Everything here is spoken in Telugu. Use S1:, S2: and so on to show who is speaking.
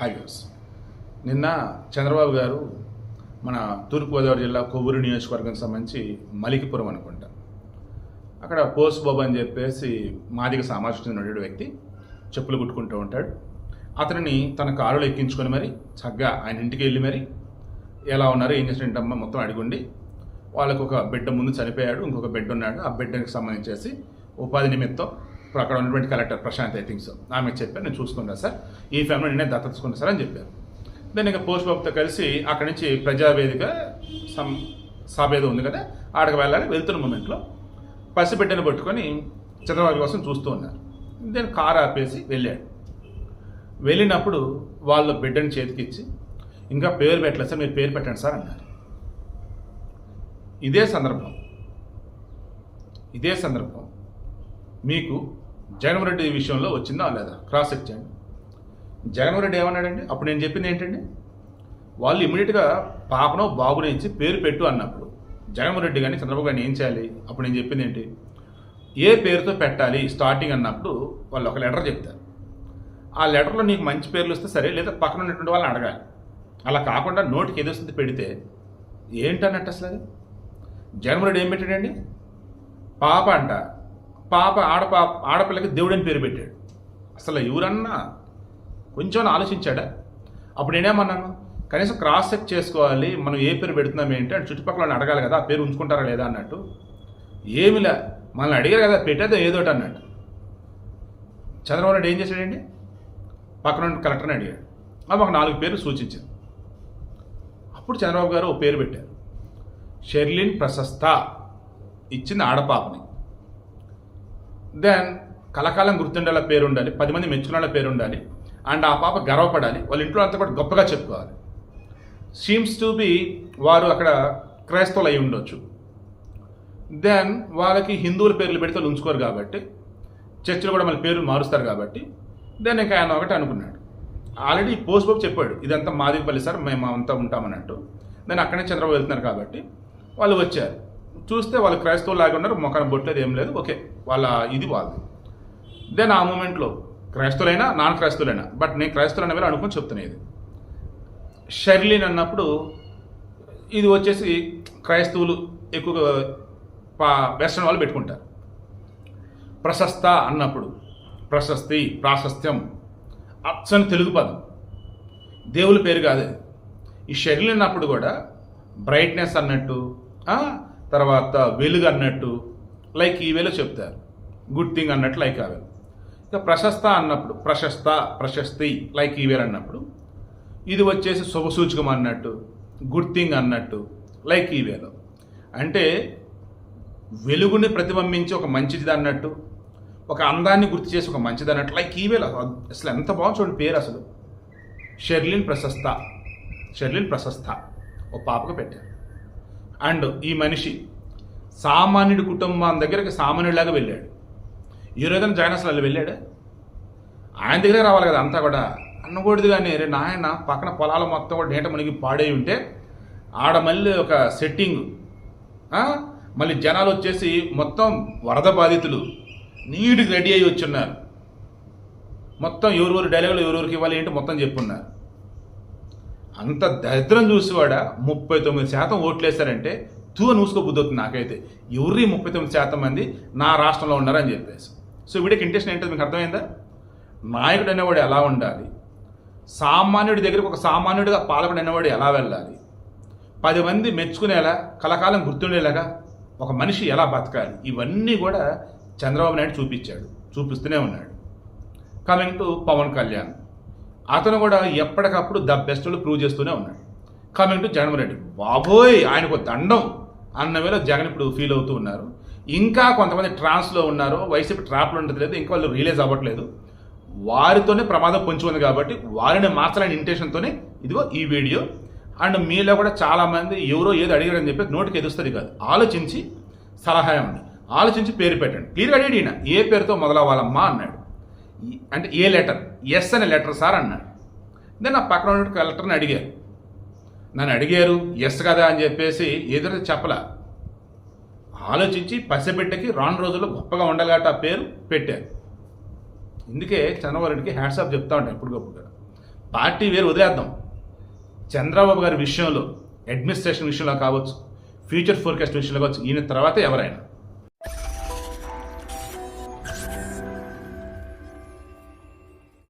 S1: హైవేస్ నిన్న చంద్రబాబు గారు మన తూర్పుగోదావరి జిల్లా కొవ్వూరు నియోజకవర్గానికి సంబంధించి మలికిపురం అనుకుంటా. అక్కడ పోస్ట్ బాబు అని చెప్పేసి మాదిగ సామాజిక చెందిన వ్యక్తి చెప్పులు కుట్టుకుంటూ ఉంటాడు. అతనిని తన కారులో ఎక్కించుకొని మరి చక్కగా ఆయన ఇంటికి వెళ్ళి మరి ఎలా ఉన్నారు ఏం చేసినట్టమ్మా మొత్తం అడిగుండి. వాళ్ళకు ఒక బిడ్డ ముందు చనిపోయాడు ఇంకొక బిడ్డ ఉన్నాడు. ఆ బిడ్డకి సంబంధించేసి ఉపాధి నిమిత్తం ఇప్పుడు అక్కడ ఉన్నటువంటి కలెక్టర్ ప్రశాంత్ ఐ థింగ్స్ ఆమె చెప్పాను నేను చూసుకున్నా సార్. ఈ ఫ్యామిలీ నేనే దత్తత సార్ అని చెప్పారు. దాన్ని ఇంకా పోస్ట్ బాబుతో కలిసి అక్కడి నుంచి ప్రజావేదిక సం సభ ఏదో ఉంది కదా ఆడకు వెళ్ళాలి వెళ్తున్న మూమెంట్లో పసిబిడ్డను పట్టుకొని చంద్రబాబు కోసం చూస్తూ ఉన్నారు. నేను కారు ఆపేసి వెళ్ళాడు. వెళ్ళినప్పుడు వాళ్ళ బిడ్డని చేతికిచ్చి ఇంకా పేరు పెట్టలేదు సార్ మీరు పేరు పెట్టండి సార్ అన్నారు. ఇదే సందర్భం. ఇదే సందర్భం. మీకు జగన్మోహన్ రెడ్డి విషయంలో వచ్చిందా లేదా? క్రాస్ చెక్ చేయండి జగన్మోహన్ రెడ్డి ఏమన్నాడండి? అప్పుడు నేను చెప్పింది ఏంటండి? వాళ్ళు ఇమీడియట్గా పాపనో బాబుని ఇచ్చి పేరు పెట్టు అన్నప్పుడు జగన్మోహన్ రెడ్డి కానీ చంద్రబాబు గారిని ఏం చేయాలి? అప్పుడు నేను చెప్పింది ఏంటి? ఏ పేరుతో పెట్టాలి స్టార్టింగ్ అన్నప్పుడు వాళ్ళు ఒక లెటర్ చెప్తారు. ఆ లెటర్లో నీకు మంచి పేర్లు వస్తే సరే లేదా పక్కన ఉన్నటువంటి వాళ్ళని అడగాలి. అలా కాకుండా నోటికి ఏది వస్తుంది పెడితే ఏంటన్నట్టు అసలు అది? జగన్మోహన్ రెడ్డి ఏం పెట్టాడండి? పాప అంట. పాప ఆడపాప ఆడపిల్లకి దేవుడని పేరు పెట్టాడు. అసలు ఎవరన్నా కొంచెం ఆలోచించాడా? అప్పుడు నేనేమన్నాను కనీసం క్రాస్ చెక్ చేసుకోవాలి మనం ఏ పేరు పెడుతున్నాం ఏంటి? అంటే చుట్టుపక్కల అడగాలి కదా ఆ పేరు ఉంచుకుంటారా లేదా? అన్నట్టు. ఏమిలా మనల్ని అడిగారు కదా పెట్టేదో ఏదో ఒకటి అన్నట్టు. చంద్రబాబు నాయుడు ఏం చేశాడండి? పక్కన కలెక్టర్ని అడిగాడు. అది ఒక నాలుగు పేర్లు సూచించింది. అప్పుడు చంద్రబాబు గారు ఓ పేరు పెట్టారు. షెర్లిన్ ప్రశస్త ఇచ్చింది ఆడపాపని. దెన్ కలకాలం గుర్తుండేలా పేరు ఉండాలి పది మంది మెచ్చుకునేలా పేరు ఉండాలి అండ్ ఆ పాప గర్వపడాలి. వాళ్ళ ఇంట్లో అంతా కూడా గొప్పగా చెప్పుకోవాలి. సీమ్స్ టు బి వారు అక్కడ క్రైస్తవులు అయి ఉండొచ్చు. దెన్ వాళ్ళకి హిందువుల పేర్లు పెడితే ఉంచుకోరు కాబట్టి చర్చిలో కూడా మన పేర్లు మారుస్తారు కాబట్టి దెన్ ఇంకా ఆయన ఒకటి అనుకున్నాడు. ఆల్రెడీ పోస్ట్ బాబు చెప్పాడు ఇదంతా మాదిపల్లి సార్ మేము అంతా ఉంటామన్నట్టు. నేను అక్కడే చంద్రబాబు వెళ్తున్నారు కాబట్టి వాళ్ళు వచ్చారు. చూస్తే వాళ్ళు క్రైస్తవులు లాగా ఉన్నారు మొక్కన బొట్టలేదు ఏం లేదు. ఓకే వాళ్ళ ఇది వాళ్ళది. దెన్ ఆ మూమెంట్లో క్రైస్తవులైనా నాన్ క్రైస్తవులైనా బట్ నేను క్రైస్తవులు అనే అనుకుని చెప్తున్నాను ఇది. అన్నప్పుడు ఇది వచ్చేసి క్రైస్తవులు ఎక్కువగా పా వెస్ట్రన్ వాళ్ళు పెట్టుకుంటారు. ప్రశస్త అన్నప్పుడు ప్రశస్తి ప్రాశస్త్యం అచ్చని తెలుగు పదం. దేవుల పేరు కాదు ఈ షెర్లిన్ అన్నప్పుడు కూడా బ్రైట్నెస్ అన్నట్టు తర్వాత వెలుగు అన్నట్టు లైక్ ఈ చెప్తారు. గుడ్ థింగ్ అన్నట్టు లైక్ అవి ఇక ప్రశస్త అన్నప్పుడు ప్రశస్త ప్రశస్తి లైక్ ఈ వేలు అన్నప్పుడు ఇది వచ్చేసి శుభసూచకం అన్నట్టు గుడ్ థింగ్ అన్నట్టు లైక్ ఈ అంటే వెలుగుని ప్రతిబింబించి ఒక మంచిది అన్నట్టు ఒక అందాన్ని గుర్తు చేసి ఒక మంచిది అన్నట్టు లైక్ ఈ అసలు ఎంత బాగుంది చూడండి పేరు అసలు. షెర్లిన్ ప్రశస్త. షెర్లిన్ ప్రశస్త. ఒక పాపకు పెట్టారు. అండ్ ఈ మనిషి సామాన్యుడి కుటుంబం దగ్గరికి సామాన్యుడిలాగా వెళ్ళాడు. ఈ రోజున జగన్ అసలు అలా వెళ్ళాడు? ఆయన దగ్గరే రావాలి కదా అంతా కూడా. అన్నకూడదు కానీ రే నాయన పక్కన పొలాలు మొత్తం కూడా నీట మునిగి పాడై ఉంటే ఆడ మళ్ళీ ఒక సెట్టింగ్ మళ్ళీ జనాలు వచ్చేసి మొత్తం వరద బాధితులు నీటికి రెడీ అయ్యి వచ్చున్నారు. మొత్తం ఎవరెవరు డైలాగులు ఎవరెవరికి ఇవ్వాలి ఏంటి మొత్తం చెప్పున్నారు. అంత దరిద్రం చూసేవాడా ముప్పై తొమ్మిది శాతం ఓట్లేశారంటే తూ నూసుకో అవుతుంది నాకైతే. ఎవరి ముప్పై తొమ్మిది శాతం మంది నా రాష్ట్రంలో ఉన్నారని చెప్పేసి. సో వీడికి ఇంటెన్షన్ ఏంటో మీకు అర్థమైందా? నాయకుడు అనేవాడు ఎలా ఉండాలి? సామాన్యుడి దగ్గరకు ఒక సామాన్యుడిగా పాలకుడు అనేవాడు ఎలా వెళ్ళాలి? పది మంది మెచ్చుకునేలా కలకాలం గుర్తుండేలాగా ఒక మనిషి ఎలా బతకాలి? ఇవన్నీ కూడా చంద్రబాబు నాయుడు చూపించాడు చూపిస్తూనే ఉన్నాడు. Coming to Pawan Kalyan. అతను కూడా ఎప్పటికప్పుడు ద బెస్ట్లు ప్రూవ్ చేస్తూనే ఉన్నాడు. కమింగ్ టు జగన్మోహన్ రెడ్డి బాబోయ్! ఆయనకు దండం. అన్న వేళ జగన్ ఇప్పుడు ఫీల్ అవుతూ ఉన్నారు. ఇంకా కొంతమంది ట్రాన్స్లో ఉన్నారు వైసీపీ ట్రాప్లో ఉండదు లేదు ఇంకా వాళ్ళు రియలైజ్ అవ్వట్లేదు. వారితోనే ప్రమాదం పొంచి ఉంది కాబట్టి వారిని మార్చాలని ఇంటెన్షన్తోనే ఇదిగో ఈ వీడియో. అండ్ మీలో కూడా చాలామంది ఎవరో ఏదో అడిగారని చెప్పి నోటికి ఎదుస్తుంది కాదు. ఆలోచించి సలహా ఇవ్వండి ఆలోచించి పేరు పెట్టండి. క్లియర్గా అడిగాడు ఈయన. ఏ పేరుతో మొదలవ్వాలమ్మా అన్నాడు. అంటే ఏ లెటర్ ఎస్ అనే లెటర్ సార్ అన్నాడు. దెన్ ఆ పక్కన ఉన్న కలెక్టర్ని అడిగారు. నన్ను అడిగారు ఎస్ కదా అని చెప్పేసి ఎదురు చెప్పలా. ఆలోచించి పసిబిడ్డకి రాను రోజుల్లో గొప్పగా ఉండాలట ఆ పేరు పెట్టారు. ఇందుకే చంద్రబాబుకి హ్యాట్సాప్ చెప్తా ఉంటాను ఎప్పటికప్పుడు పార్టీ వేరు వదిలేద్దాం. చంద్రబాబు గారి విషయంలో అడ్మినిస్ట్రేషన్ విషయంలో కావచ్చు ఫ్యూచర్ ఫోర్కాస్ట్ విషయంలో కావచ్చు ఈయన తర్వాత ఎవరైనా.